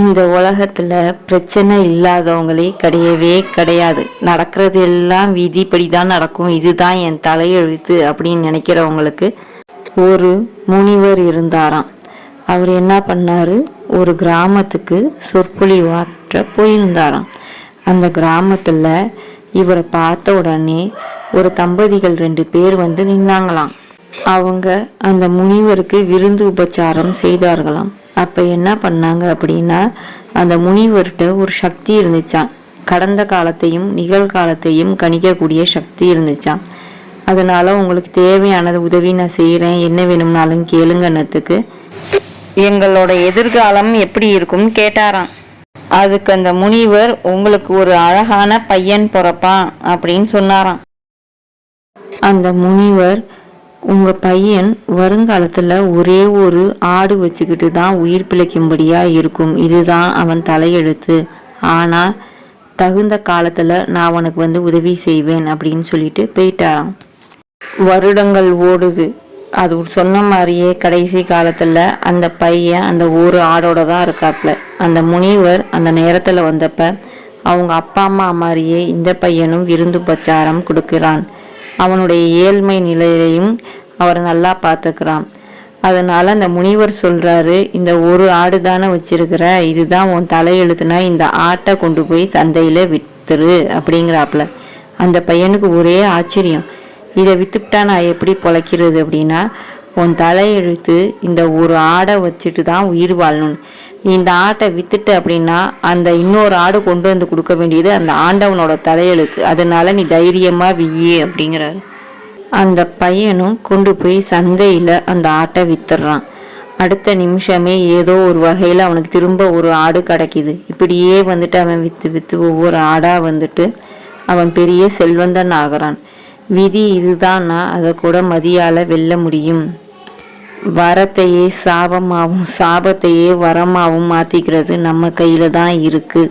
இந்த உலகத்தில் பிரச்சனை இல்லாதவங்களே கிடையவே கிடையாது. நடக்கிறது எல்லாம் விதிப்படி தான் நடக்கும். இதுதான் என் தலையெழுத்து அப்படின்னு நினைக்கிறவங்களுக்கு ஒரு முனிவர் இருந்தாராம். அவர் என்ன பண்ணார்? ஒரு கிராமத்துக்கு சொற்பொழிவாற்ற போயிருந்தாராம். அந்த கிராமத்தில் இவரை பார்த்த உடனே ஒரு தம்பதிகள் ரெண்டு பேர் வந்து நின்னாங்களாம். அவங்க அந்த முனிவருக்கு விருந்து உபச்சாரம் செய்தார்களாம். அப்ப என்ன பண்ணாங்க அப்படின்னா அந்த முனிவர்கிட்ட ஒரு சக்தி இருந்துச்சாம். கடந்த காலத்தையும் நிகழ்காலத்தையும் கணிக்கக்கூடிய சக்தி இருந்துச்சாம். அதனால உங்களுக்கு தேவையானது உதவி நான் செய்கிறேன் என்ன வேணும்னாலும் கேளுங்கன்னதுக்கு எங்களோட எதிர்காலம் எப்படி இருக்கும்னு கேட்டாராம். அதுக்கு அந்த முனிவர் உங்களுக்கு ஒரு அழகான பையன் பிறப்பான் அப்படின்னு சொன்னாராம். அந்த முனிவர் உங்க பையன் வருங்காலத்துல ஒரே ஒரு ஆடு வச்சுக்கிட்டு தான் உயிர் பிழைக்கும்படியா இருக்கும். இதுதான் அவன் தலையெழுத்து. ஆனா தகுந்த காலத்துல நான் அவனுக்கு வந்து உதவி செய்வேன் அப்படின்னு சொல்லிட்டு போயிட்டாராம். வருடங்கள் ஓடுது. அது சொன்ன மாதிரியே கடைசி காலத்துல அந்த பையன் அந்த ஒரு ஆடோட தான் இருக்காப்ல. அந்த முனிவர் அந்த நேரத்துல வந்தப்ப அவங்க அப்பா அம்மா மாதிரியே இந்த பையனும் விருந்து பச்சாரம் கொடுக்கிறான். அவனுடைய ஏழ்மை நிலையிலையும் அவர் நல்லா பார்த்துக்கிறான். அதனால அந்த முனிவர் சொல்றாரு இந்த ஒரு ஆடு தானே வச்சிருக்கிற இதுதான் உன் தலையெழுத்துனா இந்த ஆட்டை கொண்டு போய் சந்தையில வித்துரு அப்படிங்கிறாப்புல. அந்த பையனுக்கு ஒரே ஆச்சரியம். இதை வித்துட்டா நான் எப்படி பொழைக்கிறது அப்படின்னா உன் தலையெழுத்து இந்த ஒரு ஆடை வச்சுட்டு தான் உயிர் வாழணும். நீ இந்த ஆட்டை வித்துட்ட அப்படின்னா அந்த இன்னொரு ஆடு கொண்டு வந்து கொடுக்க வேண்டியது அந்த ஆண்டவனோட தலையெழுத்து அதனால நீ தைரியமா வியே அப்படிங்கிறாரு. அந்த பையனும் கொண்டு போய் சந்தையில் அந்த ஆட்டை வித்துடுறான். அடுத்த நிமிஷமே ஏதோ ஒரு வகையில் அவனுக்கு திரும்ப ஒரு ஆடு கிடைக்கிது. இப்படியே வந்துட்டு அவன் விற்று விற்று ஒவ்வொரு ஆடாக வந்துட்டு அவன் பெரிய செல்வந்தன் ஆகிறான். விதி இதுதான்னா அதை கூட மதியால வெல்ல முடியும். வரத்தையே சாபமாகவும் சாபத்தையே வரமாகவும் மாற்றிக்கிறது நம்ம கையில் தான் இருக்குது